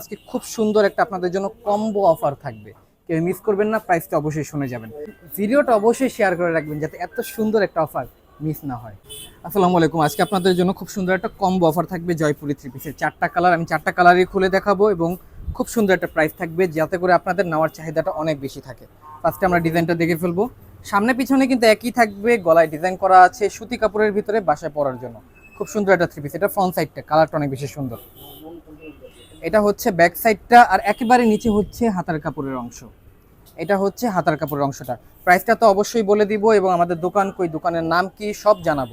আজকে খুব সুন্দর একটা আপনাদের জন্য কম্বো অফার থাকবে। কেউ মিস করবেন না প্রাইসটা অবশ্যই শুনে যাবেন। ভিডিওটা অবশ্যই শেয়ার করে রাখবেন যাতে এত সুন্দর একটা অফার মিস না হয়। আসসালামু আলাইকুম, আজকে আপনাদের জন্য খুব সুন্দর একটা কম্বো অফার থাকবে জয়পুরি থ্রি পিসের চারটা কালার আমি চারটা কালারই খুলে দেখাবো এবং খুব সুন্দর একটা প্রাইস থাকবে যাতে করে আপনাদের নেওয়ার চাহিদাটা অনেক বেশি থাকে। ফার্স্টে আমরা ডিজাইনটা দেখে ফেলব। সামনে পিছনে কিন্তু একই থাকবে, গলায় ডিজাইন করা আছে সুতি কাপড়ের ভিতরে বাসায় পরার জন্য। খুব সুন্দর একটা থ্রি পিস এটা ফ্রন্ট সাইডটা কালারটা অনেক বেশি সুন্দর। এটা হচ্ছে ব্যাক সাইডটা আর একেবারে নিচে হচ্ছে হাতার কাপড়ের অংশ। এটা হচ্ছে হাতার কাপড়ের অংশটা। প্রাইসটা তো অবশ্যই বলে দিব এবং আমাদের দোকান কই, দোকানের নাম কি সব জানাব।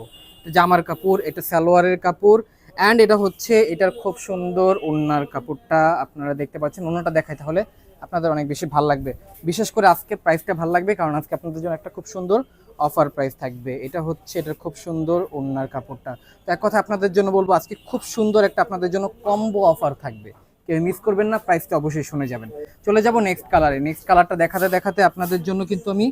জামার কাপড়, এটা সালোয়ারের কাপড় অ্যান্ড এটা হচ্ছে, এটার খুব সুন্দর ওড়নার কাপড়টা আপনারা দেখতে পাচ্ছেন। ওনাটা দেখায় তাহলে। আপনাদের অনেক বেশি ভালো লাগবে। বিশেষ করে আজকে প্রাইসটা ভালো লাগবে, কারণ আজকে আপনাদের জন্য একটা খুব সুন্দর অফার প্রাইস থাকবে। এটা হচ্ছে এটার খুব সুন্দর ওনার কাপড়টা। তো এক কথা আপনাদের জন্য বলব, আজকে খুব সুন্দর একটা আপনাদের জন্য কম্বো অফার থাকবে। কেউ মিস করবেন না প্রাইসটা অবশ্যই শুনে যাবেন। চলে যাব নেক্সট কালারে নেক্সট কালারটা দেখাতে দেখাতে আপনাদের জন্য কিন্তু আমি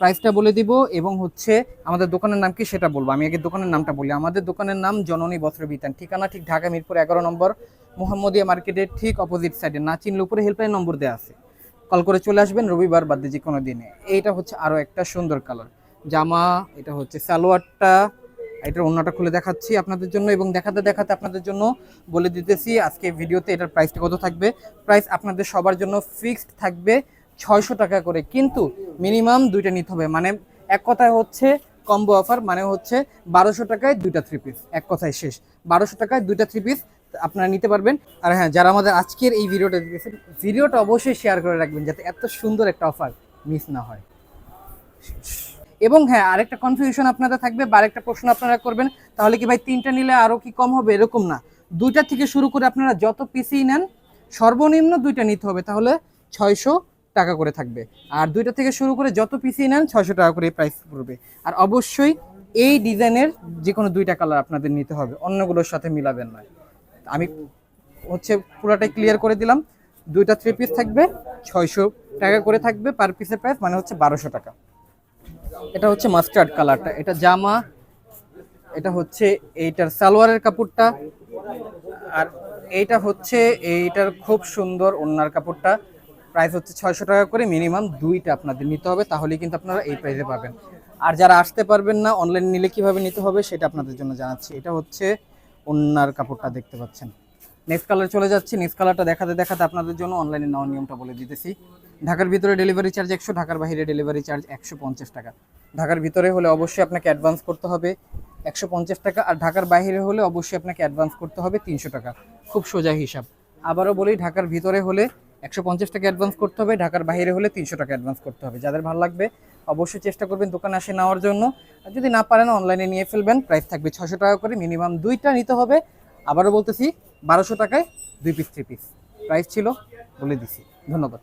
প্রাইসটা বলে দিব এবং হচ্ছে আমাদের দোকানের নাম কি সেটা বলব। আমি আগে দোকানের নামটা বলি। আমাদের দোকানের নাম জননী বস্ত্র বিতান। ঠিকানা ঠিক ঢাকা মিরপুর এগারো নম্বর, মোহাম্মদিয়া মার্কেটের ঠিক অপোজিট সাইডে না চিনলে উপরে হেল্পলাইন নম্বর দেওয়া আছে। কল করে চলে আসবেন রবিবার বাদে যে কোনো দিনে। এইটা হচ্ছে আরও একটা সুন্দর কালার জামা, এটা হচ্ছে সালোয়ারটা, এটার অন্যটা খুলে দেখাচ্ছি আপনাদের জন্য এবং দেখাতে দেখাতে আপনাদের জন্য বলে দিতেছি, আজকে ভিডিওতে এটার প্রাইসটা কত থাকবে? প্রাইস আপনাদের সবার জন্য ফিক্সড থাকবে। ছয়শো টাকা করে। কিন্তু মিনিমাম দুইটা নিতে হবে। মানে এক কথায় হচ্ছে কম্বো অফার মানে হচ্ছে বারোশো টাকায় দুইটা থ্রি পিস এক কথায় শেষ। বারোশো টাকায় দুইটা থ্রি পিস আপনারা নিতে পারবেন। আর হ্যাঁ যারা আমাদের আজকের এই ভিডিওটা দেখেছেন ভিডিওটা অবশ্যই শেয়ার করে রাখবেন যাতে এত সুন্দর একটা অফার মিস না হয়। এবং হ্যাঁ আরেকটা কনফিউশন আপনাদের থাকবে, বা আরেকটা প্রশ্ন আপনারা করবেন, তাহলে কি ভাই তিনটা নিলে আরও কি কম হবে? এরকম না। দুইটা থেকে শুরু করে আপনারা যত পিসই নেন, সর্বনিম্ন দুইটা নিতে হবে। তাহলে ছয়শো টাকা করে থাকবে। আর দুইটা থেকে শুরু করে যত পিসই নেন ছয়শো টাকা করে প্রাইস পড়বে। আর অবশ্যই এই ডিজাইনের যে কোনো দুইটা কালার আপনাদের নিতে হবে, অন্যগুলোর সাথে মিলাবেন না। আমি হচ্ছে পুরোটাই ক্লিয়ার করে দিলাম। দুইটা থ্রি পিস থাকবে, ছয়শো টাকা করে থাকবে পার পিসের প্রাইস মানে হচ্ছে বারোশো টাকা। এটা হচ্ছে মাস্টার্ড কালারটা এটা জামা, এটা হচ্ছে এইটার সালোয়ারের কাপড়টা, আর এইটা হচ্ছে এইটার খুব সুন্দর ওড়নার কাপড়টা। প্রাইস হচ্ছে ছয়শো টাকা করে মিনিমাম দুইটা আপনাদের নিতে হবে, তাহলেই কিন্তু আপনারা এই প্রাইসে পাবেন। আর যারা আসতে পারবেন না অনলাইন নিলে কীভাবে নিতে হবে সেটা আপনাদের জন্য জানাচ্ছি। এটা হচ্ছে অন্যার কাপড়টা দেখতে পাচ্ছেন। নেক্সট কালার চলে যাচ্ছি। নেক্সট কালারটা দেখাতে দেখাতে আপনাদের জন্য অনলাইনে নেওয়ার নিয়মটা বলে দিতেছি। ঢাকার ভিতরে ডেলিভারি চার্জ একশো, ঢাকার বাইরে ডেলিভারি চার্জ একশো পঞ্চাশ টাকা। ঢাকার ভিতরে হলে অবশ্যই আপনাকে অ্যাডভান্স করতে হবে একশো পঞ্চাশ টাকা, আর ঢাকার বাইরে হলে অবশ্যই আপনাকে অ্যাডভান্স করতে হবে তিনশো টাকা। খুব সোজা হিসাব। আবারও বলি, ঢাকার ভিতরে হলে একশো পঞ্চাশ টাকা অ্যাডভান্স করতে হবে, ঢাকার বাইরে হলে তিনশো টাকা অ্যাডভান্স করতে হবে। যাদের ভালো লাগবে, অবশ্যই চেষ্টা করবেন দোকানে আসে নেওয়ার জন্য। আর যদি না পারেন অনলাইনে নিয়ে ফেলবেন। প্রাইস থাকবে ছশো টাকা করে মিনিমাম দুইটা নিতে হবে। আবারও বলতেছি, বারোশো টাকায় দুই পিস থ্রি পিস প্রাইস ছিল, বলে দিছি। ধন্যবাদ।